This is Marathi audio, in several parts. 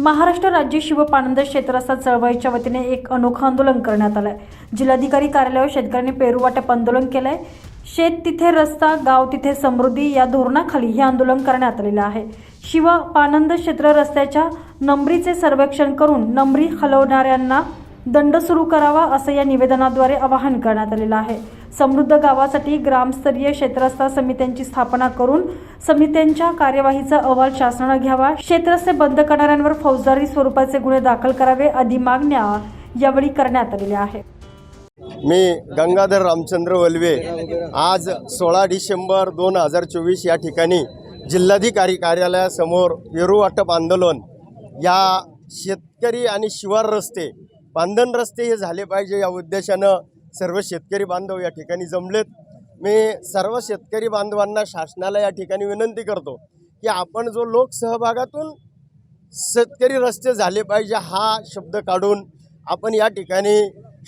महाराष्ट्र राज्य शिवपानंद क्षेत्रस्थ चळवळीच्या वतीने एक अनोखं आंदोलन करण्यात आलं आहे जिल्हाधिकारी कार्यालयावर शेतकऱ्यांनी पेरू वाटप आंदोलन आहे शेत तिथे रस्ता गाव तिथे समृद्धी या धोरणाखाली हे आंदोलन करण्यात आलेलं आहे. शिव पानंद क्षेत्र रस्त्याच्या नंबरीचे सर्वेक्षण करून नंबरी हलवणाऱ्यांना दंड सुरू करावा असं या निवेदनाद्वारे आवाहन करण्यात आलेलं आहे. समृद्ध गावासाठी ग्रामस्तरीय क्षेत्रस्थ समित्यांची स्थापना करून समित्यांच्या कार्यवाहीचा अहवाल शासनानं घ्यावा. क्षेत्रस्ते बंद करणाऱ्यांवर फौजदारी स्वरूपाचे गुन्हे दाखल करावे आदी मागण्या यावेळी करण्यात आलेल्या आहेत. मी गंगाधर रामचंद्र वल्वे आज सोळा डिसेंबर दोन हजार चोवीस या ठिकाणी जिल्हाधिकारी कार्यालयासमोर पेरू वाटप आंदोलन या शेतकरी आणि शिवार रस्ते बांधण रस्ते हे झाले पाहिजे या उद्देशानं सर्व शेतकरी बांधव या ठिकाणी जमलेत. मी सर्व शेतकरी बांधवांना शासनाला या ठिकाणी विनंती करतो की आपण जो लोकसहभागातून शेतकरी रस्ते झाले पाहिजे हा शब्द काढून आपण या ठिकाणी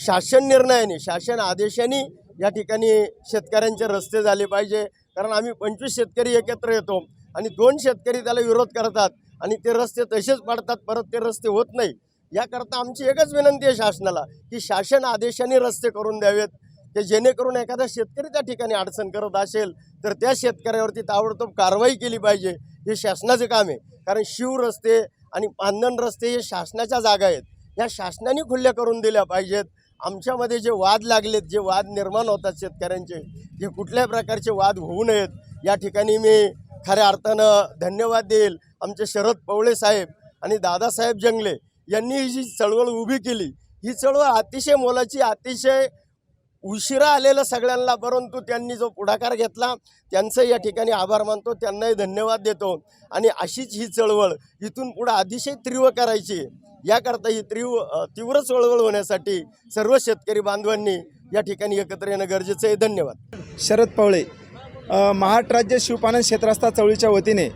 शासन निर्णयाने शासन आदेशाने या ठिकाणी शेतकऱ्यांचे रस्ते झाले पाहिजे. कारण आम्ही पंचवीस शेतकरी एकत्र येतो आणि दोन शेतकरी त्याला विरोध करतात आणि ते रस्ते तसेच पडतात परत ते रस्ते होत नाही. याकरता आमची एकच विनंती आहे शासनाला की शासन आदेशाने रस्ते करून द्यावेत ते जेणेकरून एखादा शेतकरी त्या ठिकाणी अडचण करत असेल तर त्या शेतकऱ्यावरती ताबडतोब कारवाई केली पाहिजे. हे शासनाचं काम आहे. कारण शिव रस्ते आणि पांधन रस्ते हे शासनाच्या जागा आहेत. या शासनाने खुल्या करून दिल्या पाहिजेत. आमच्यामध्ये जे वाद लागलेत जे वाद निर्माण होतात शेतकऱ्यांचे जे कुठल्याही प्रकारचे वाद होऊ नयेत या ठिकाणी मी खऱ्या अर्थानं धन्यवाद देईल. आमचे शरद पवळे साहेब आणि दादासाहेब जंगले यांनी ही जी चळवळ उभी केली ही चळवळ अतिशय मोलाची अतिशय उशिरा आलेलं सगळ्यांना परंतु त्यांनी जो पुढाकार घेतला त्यांचं या ठिकाणी आभार मानतो त्यांनाही धन्यवाद देतो. आणि अशीच ही चळवळ इथून पुढं अतिशय तीव्र करायची याकरता ही तीव्र तीव्र चळवळ होण्यासाठी सर्व शेतकरी बांधवांनी या ठिकाणी एकत्र येणं गरजेचं आहे. धन्यवाद. शरद पवळे महाराष्ट्र राज्य शिवपालन क्षेत्रस्था चळवळीच्या वतीने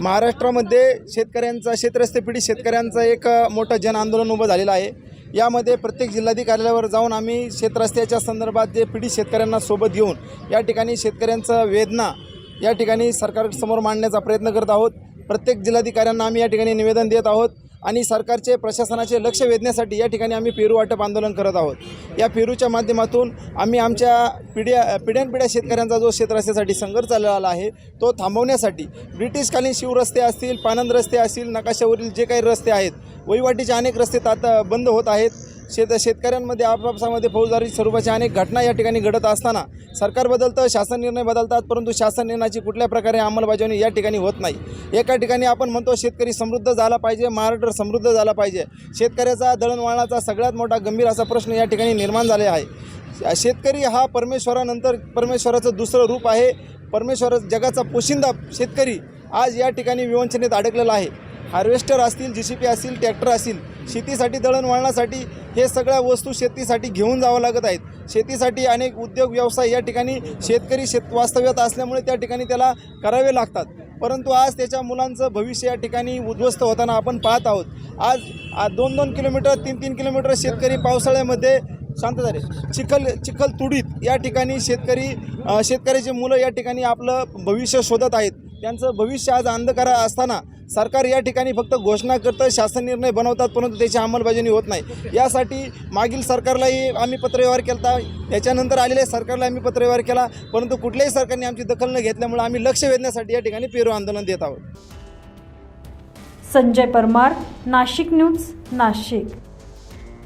महाराष्ट्रामध्ये शेतकऱ्यांचा शेतरस्ते पिढी शेतकऱ्यांचं एक मोठं जन आंदोलन उभं झालेलं आहे. यामध्ये प्रत्येक जिल्हाधिकाऱ्यावर जाऊन आम्ही शेतरस्त्याच्या संदर्भात जे पीडित शेतकऱ्यांना सोबत घेऊन या ठिकाणी शेतकऱ्यांचं वेदना या ठिकाणी सरकारसमोर मांडण्याचा प्रयत्न करत आहोत. प्रत्येक जिल्हाधिकाऱ्यांना आम्ही या ठिकाणी निवेदन देत आहोत. आणि सरकारचे प्रशासनाचे लक्ष वेधण्यासाठी या ठिकाणी आम्ही पेरू वाटप आंदोलन करत आहोत. या पेरूच्या माध्यमातून आम्ही आमच्या पिढ्या पिढ्यानपिढ्या शेतकऱ्यांचा जो क्षेत्रस्त्यासाठी संघर्ष चाललेला आहे तो थांबवण्यासाठी ब्रिटिशकालीन शिवरस्ते असतील पानंद रस्ते असतील नकाशावरील जे काही रस्ते आहेत वहिवाटीचे अनेक रस्ते तात बंद होत आहेत. शेत शेतकऱ्यांमध्ये आपापसामध्ये फौजदारी स्वरूपाच्या अनेक घटना या ठिकाणी घडत असताना सरकार बदलतं शासन निर्णय बदलतात परंतु शासन निर्णयाची कुठल्या प्रकारे अंमलबजावणी या ठिकाणी होत नाही. एका ठिकाणी आपण म्हणतो शेतकरी समृद्ध झाला पाहिजे महाराष्ट्र समृद्ध झाला पाहिजे. शेतकऱ्याचा दळणवळणाचा सगळ्यात मोठा गंभीर असा प्रश्न या ठिकाणी निर्माण झाले आहे. शेतकरी हा परमेश्वरानंतर परमेश्वराचं दुसरं रूप आहे. परमेश्वर जगाचा पोशिंदा शेतकरी आज या ठिकाणी विवंचनेत अडकलेला आहे. हार्वेस्टर असतील जी सी पी असतील ट्रॅक्टर असतील शेतीसाठी दळणवळणासाठी हे सगळ्या वस्तू शेतीसाठी घेऊन जावं लागत आहेत. शेतीसाठी अनेक उद्योग व्यवसाय या ठिकाणी शेतकरी शेत वास्तव्यात असल्यामुळे त्या ठिकाणी त्याला करावे लागतात. परंतु आज त्याच्या मुलांचं भविष्य या ठिकाणी उद्ध्वस्त होताना आपण पाहत आहोत. आज दोन दोन किलोमीटर तीन तीन किलोमीटर शेतकरी पावसाळ्यामध्ये शांत झाले. चिखल चिखल तुडीत या ठिकाणी शेतकरी शेतकऱ्याची मुलं या ठिकाणी आपलं भविष्य शोधत आहेत. त्यांचं भविष्य आज अंधकार असताना सरकार या ठिकाणी फक्त घोषणा करतं शासन निर्णय बनवतात परंतु त्याची अंमलबजावणी होत नाही. यासाठी मागील सरकारलाही आम्ही पत्रव्यवहार केला त्याच्यानंतर आलेल्या सरकारला आम्ही पत्रव्यवहार केला. परंतु कुठल्याही सरकारने आमची दखल न घेतल्यामुळे आम्ही लक्ष वेधण्यासाठी या ठिकाणी पेरू आंदोलन देत आहोत. संजय परमार नाशिक न्यूज नाशिक.